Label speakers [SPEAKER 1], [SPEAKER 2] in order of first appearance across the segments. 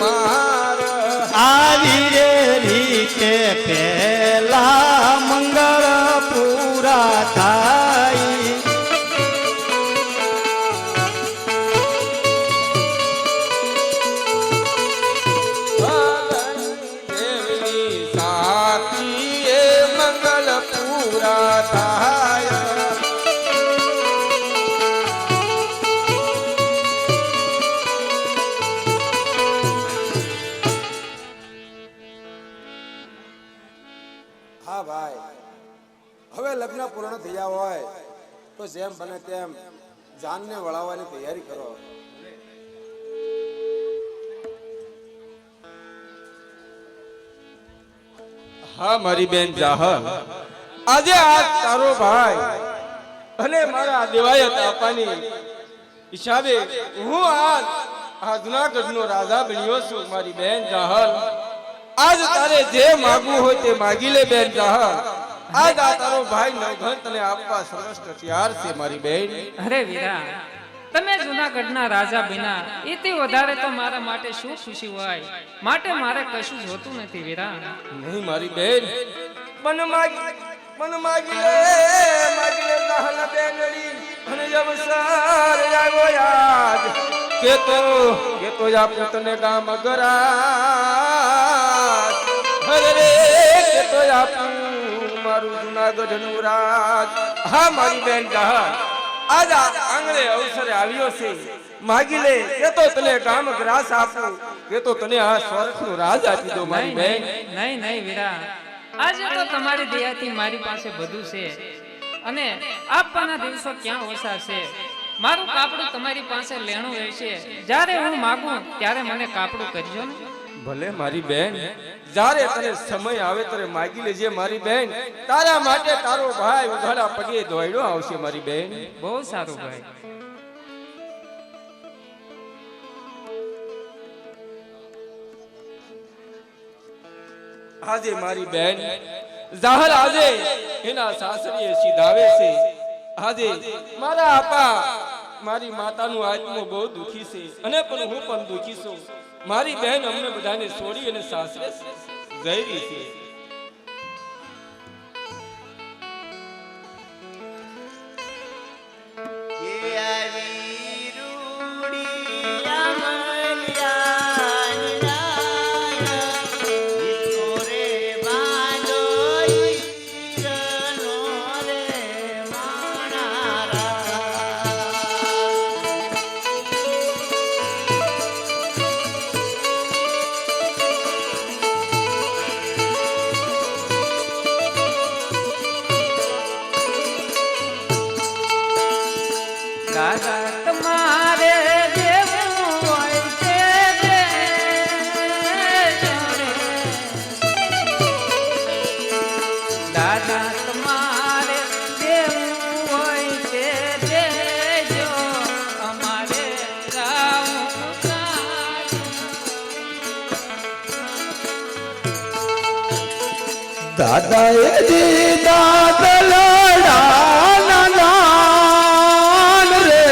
[SPEAKER 1] ma તેમ જાનને વળાવવાની તૈયારી કરો.
[SPEAKER 2] હા, મારી બેન જાહ આજે આ તારો ભાઈ અને મારા દેવાયત આપવાની હિસાબે હું આજ આ જુનાગઢનો રાજા બન્યો છું, મારી બેન જાહર આજ તારે જે માગવું હોય તે માગી લે, બેન આજ આ દાતારો ભાઈ નવઘર તને આપવા સરસ તૈયાર છે મારી બેન.
[SPEAKER 3] અરે વીરા તમે જુનાગઢના રાજા બન્યા એથી વધારે તો મારા માટે શું ખુશી હોય? માટે મારે કશું જોતું નથી વીરા.
[SPEAKER 2] નહીં મારી બેન. મન માગી મન માગી લે માગી લે દહન બેનડી. અને અવસર આવ્યો યાદ. કે તો કે તો આ તને ગામ ગરા હરે કે તો આપણું મારું જુનાગઢનું રાજ. હા મારી બેન કહા આજ આંગણે અવસરે આવ્યો છે. માગી લે કે તો તને કામ ગ્રાસ આપું કે તો તને આ સ્વર્ગનું રાજ આપી દો મારી બેન.
[SPEAKER 3] નહીં નહીં નહીં વીરા. આજે તો તમારી દયાથી મારી પાસે બધું છે. અને આપવાના દિવસો ક્યાં ઓછા છે? મારું કાપડું તમારી પાસે લેણું રહેશે. જ્યારે હું માગું ત્યારે મને કાપડું કરજો ને.
[SPEAKER 2] ભલે મારી બેન જ્યારે તને સમય આવે ત્યારે માગી લેજે મારી બેન. તારા માટે તારો ભાઈ ઉઘાડા પગે દોડ્યો આવશે મારી બેન.
[SPEAKER 3] બહુ સારું ભાઈ.
[SPEAKER 2] આજે મારી બેન જાહર આજે એના સાસરીએ સીધાવે છે. આજે મારા આપા મારી માતાનું આત્મો બહુ દુખી છે. અને પણ હું પણ દુખી છું. મારી બહેન અમને બધાને છોડી અને સાસરે જઈ રહી છે.
[SPEAKER 4] દાદાએ દીધા દલડાના દાન રે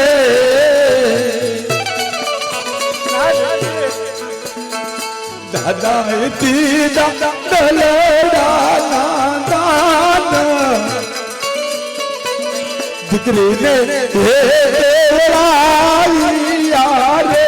[SPEAKER 4] દાદાએ દીધા દલડાના દાન દીકરીને હે દેવળાયા રે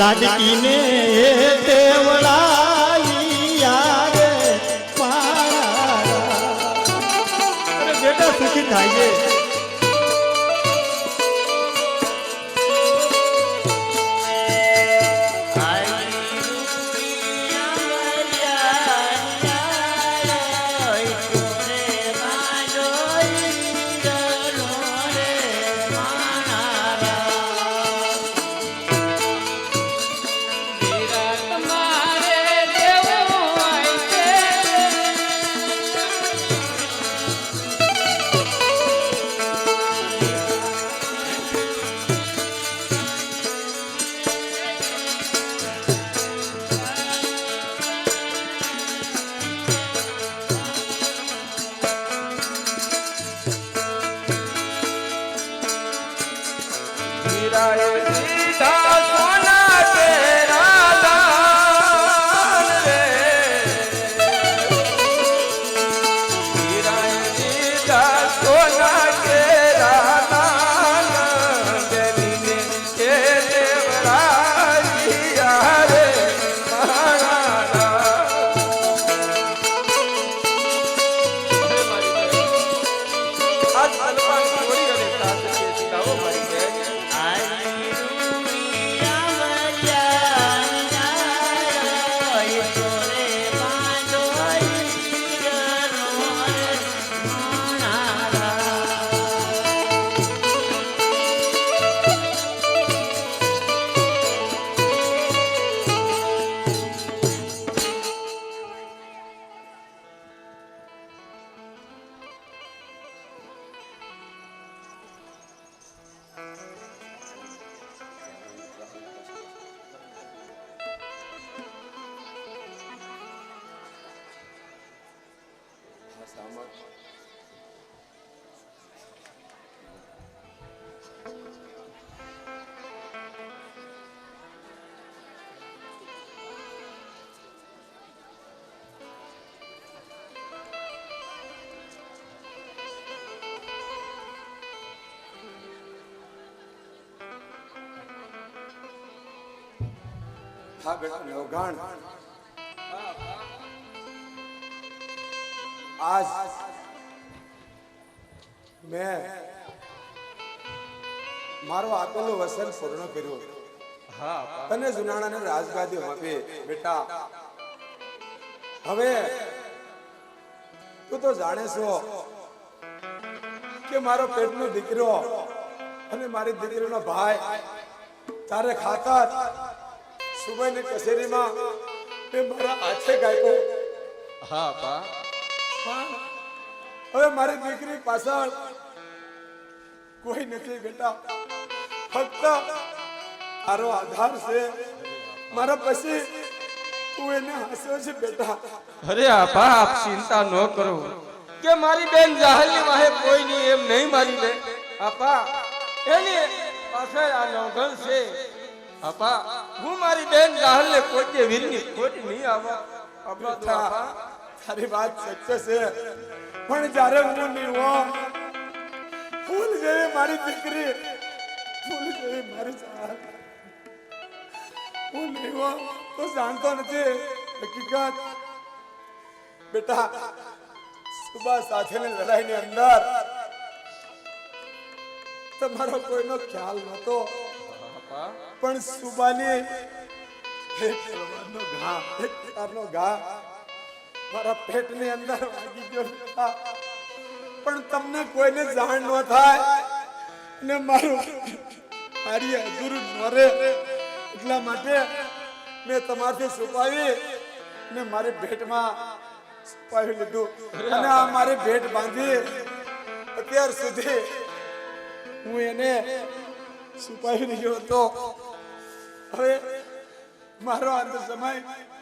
[SPEAKER 5] લાડકીને બેટા સુખી થાય
[SPEAKER 2] હા
[SPEAKER 1] બેટા નવઘાણ આજ મેં મારો આપેલો વસન પૂર્ણ કર્યું
[SPEAKER 2] હા
[SPEAKER 1] તને જુનાણાને રાજગાદી આપે બેટા હવે તું તો જાણે છો કે મારો પેટનો દીકરો અને મારી દીકરીનો ભાઈ તારે ખાતા સુબહની કચેરીમાં મેં મારા હાથે ગાયકો
[SPEAKER 2] હા આપા.
[SPEAKER 1] હવે મારી દીકરી પાછળ કોઈ નથી બેટા. ફક્ત તારો આધાર છે. મારા પછી તું એને હાસ્યો છે બેટા.
[SPEAKER 2] અરે આપા આપ ચિંતા ન કરો. કે મારી બેન જાહલની વાહે કોઈ નહીં એમ નહીં મારી બેન આપા એની પાછળ આ નવઘણ છે. આપા હું મારી બેન જાહલને કોઈ કે વીરની ખોટ નહીં આવા. આપા.
[SPEAKER 1] તારી વાત સચ્ચે છે. પણ જ્યારે હું નહીં ફૂલ જેવી મારી દીકરી ફૂલ જેવી મારી જાન હું નહીં તો જાણતો નથી. હકીકત, બેટા, સુબા સાથેની લડાઈની અંદર તમારો કોઈનો ખ્યાલ
[SPEAKER 2] નતો
[SPEAKER 1] પણ સુબાની એક તલવારનો ઘા, એક પ્રકારનો ઘા મારા પેટની અંદર વાગી ગયો. પણ તમને કોઈને જાણ ન થાય ને મારું મારી હજુર ન એટલા માટે મેં તમારથી છુપાવી ને મારી ભેટમાં છુપાવી લીધું. અને આ મારી ભેટ બાંધી અત્યાર સુધી હું એને છુપાવી રહ્યો હતો. હવે મારો અંત સમય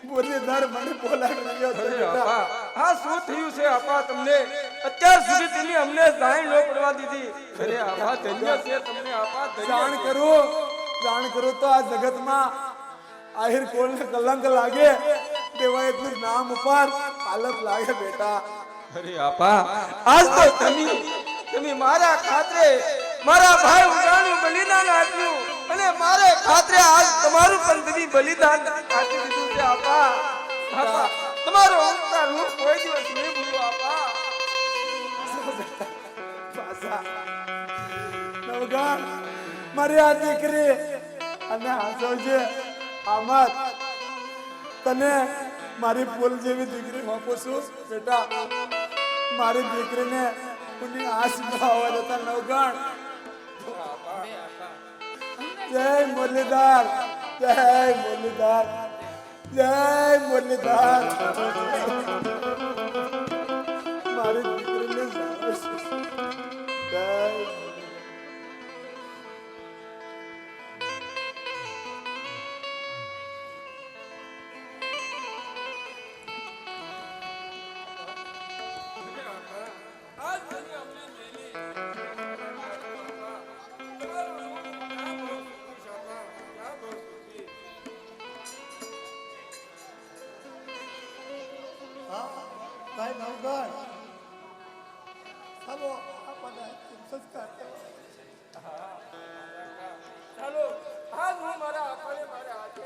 [SPEAKER 1] બોલીદાર મને બોલાવી
[SPEAKER 2] અરે આપા આ શું થયું છે આપા તમને? અત્યાર સુધી તેની અમને જાણ ન પડવા દીધી. અરે આપા ધન્ય છે તમને આપા
[SPEAKER 1] જાણ. કરું જાણ કરું તો આ જગતમાં આહિર કોલને કલંક લાગે. દેવાયતનું નામ ઉપર હાલત લાગે બેટા.
[SPEAKER 2] અરે આપા આજ તો તમે તમે મારા ખાતરે મારા ભાઈ ઉડાનું બલિદાન આપ્યું અને મારે ખાતરે આજ તમારું પણ તમે બલિદાન આપી દીધું.
[SPEAKER 1] મારી આ ફૂલ જેવી દીકરી આપું છું બેટા. મારી દીકરીને આશ ન આવવા દેતા નવગણ જય મુરલીધર જય મુરલીધર. જય મુરલીધર. મારી
[SPEAKER 5] ભાઈ નવગણ ચાલો આપણને સંસ્કાર કરો.
[SPEAKER 2] ચાલો આજ હું મારા આપાને મારા હાથે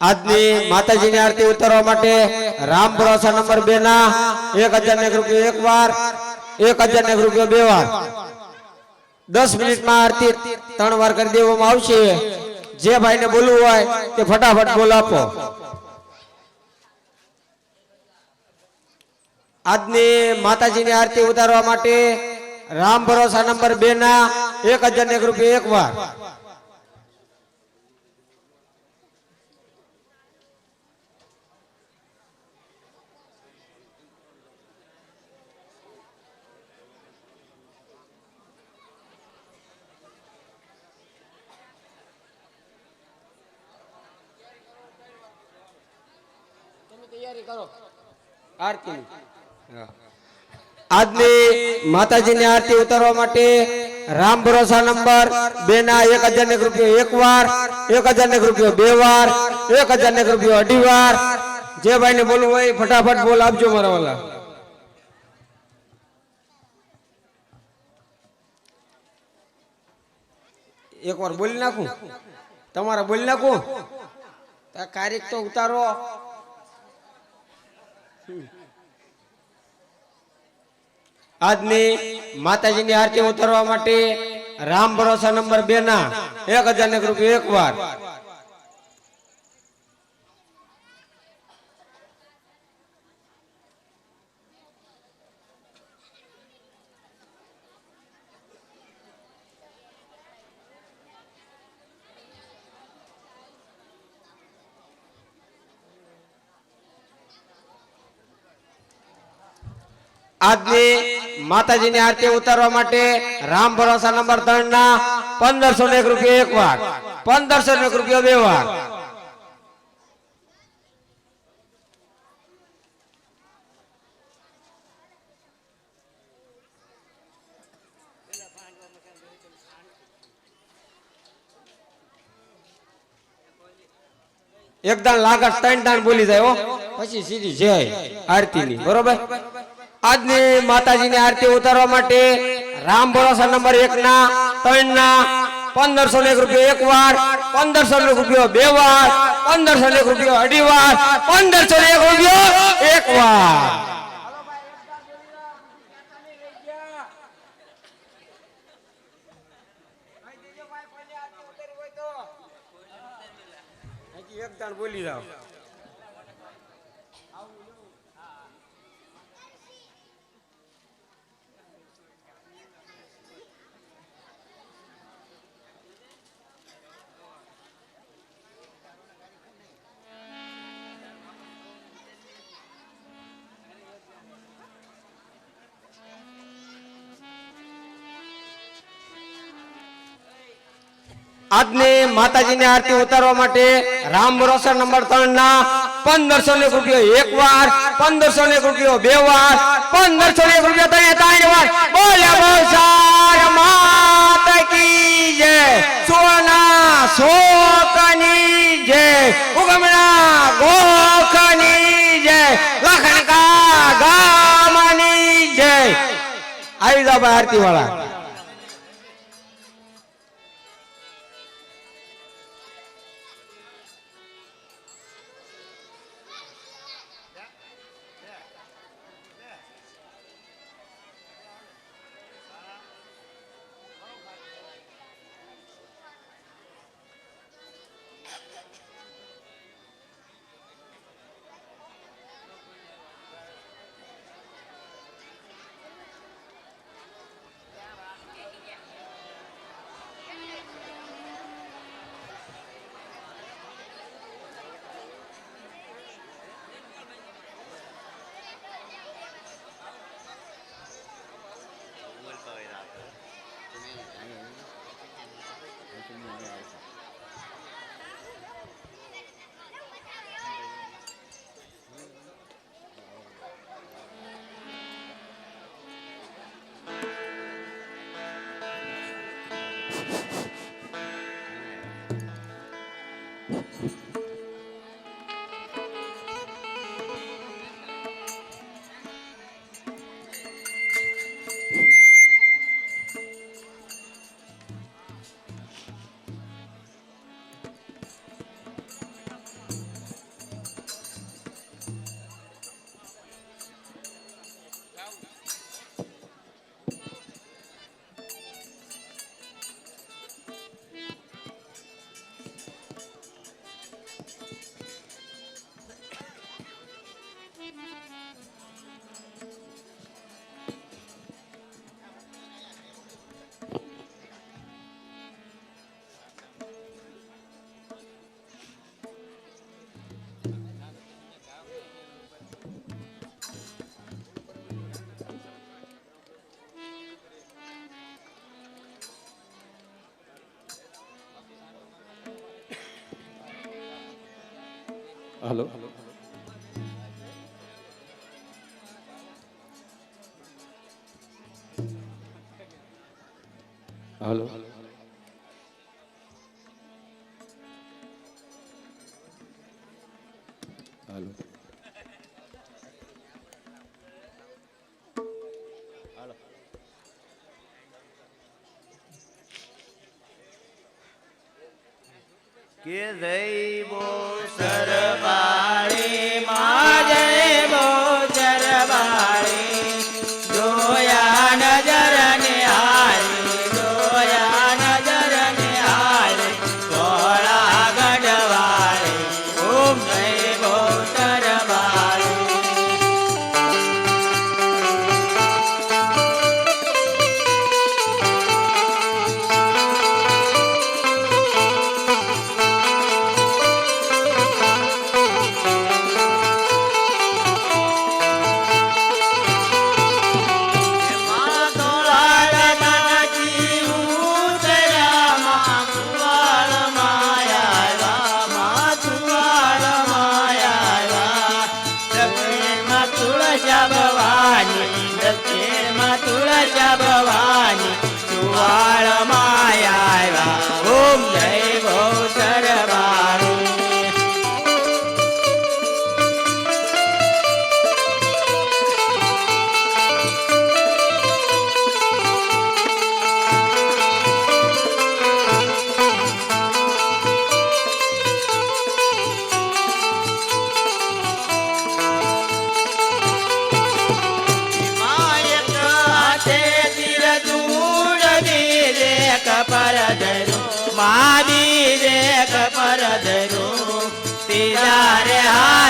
[SPEAKER 6] આજની માતાજીની આરતી ઉતારવા માટે રામ ભરોસા નંબર બે ના એક હજાર ને રૂપિયો એક વાર એક હજાર ને રૂપિયો બે વાર. દસ મિનિટમાં આરતી ત્રણ વાર કરી દેવામાં આવશે. જે ભાઈને બોલવું હોય તે ફટાફટ બોલ આપો. આજની માતાજીની આરતી ઉતારવા માટે રામ ભરોસા નંબર બે ના એક હજાર ને રૂપિયો એક વાર. આરતી. આજની માતાજીની આરતી ઉતારવા માટે રામ ભરોસા નંબર બે ના એક હજાર ને રૂપિયો એક વાર એક હજાર ને રૂપિયો બે વાર એક હજાર ને રૂપિયો અઢી વાર. જે ભાઈ ને બોલવું હોય ફટાફટ બોલ આપજો મારા વાલા. એક વાર બોલી નાખું. તમારે બોલી નાખું? આ તો ઉતારો. આજની માતાજીની આરતી ઉતારવા માટે રામ ભરોસા નંબર બે ના એક હજાર ને રૂપિયા એક વાર. આજની માતાજીની આરતી ઉતારવા માટે રામ ભરોસા નંબર ત્રણ ના પંદરસો ને એક રૂપિયા એક વાર. પંદરસો ને એક રૂપિયા બે વાર. એકદમ લાગત, ત્રણ દાન બોલી જાય પછી સીધી જય આરતી ની બરોબર? આજની માતાજીની આરતી ઉતારવા માટે રામ ભરોસા નંબર એક ના ત્રણ ના પંદરસો ને એક રૂપિયો એક વાર પંદરસો ને એક રૂપિયો બે વાર પંદરસો ને એક રૂપિયો અઢી વાર પંદરસો ને એક રૂપિયો એક વાર. એક બોલી જાઓ. આજની માતાજીની આરતી ઉતારવા માટે રામ ભરોસા નંબર ત્રણ ના પંદરસો ને રૂપિયો એક વાર, પંદરસો ને રૂપિયો બે વાર, પંદરસો ને રૂપિયો ત્રણ ત્રણ વાર. બોલે બોસાર માત કી જય. સોના સોકની જય. ઉગમણા ગોખની જય. લખનકા ગામની જય. આવી જાવ આરતી વાળા
[SPEAKER 2] હલો હલો હલો
[SPEAKER 4] કે જય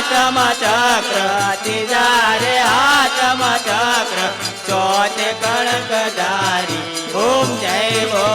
[SPEAKER 4] હાથમાં ચક્ર તિજારે હાથમાં ચક્ર ચોથે કણક ધારી ઓમ જય બહુ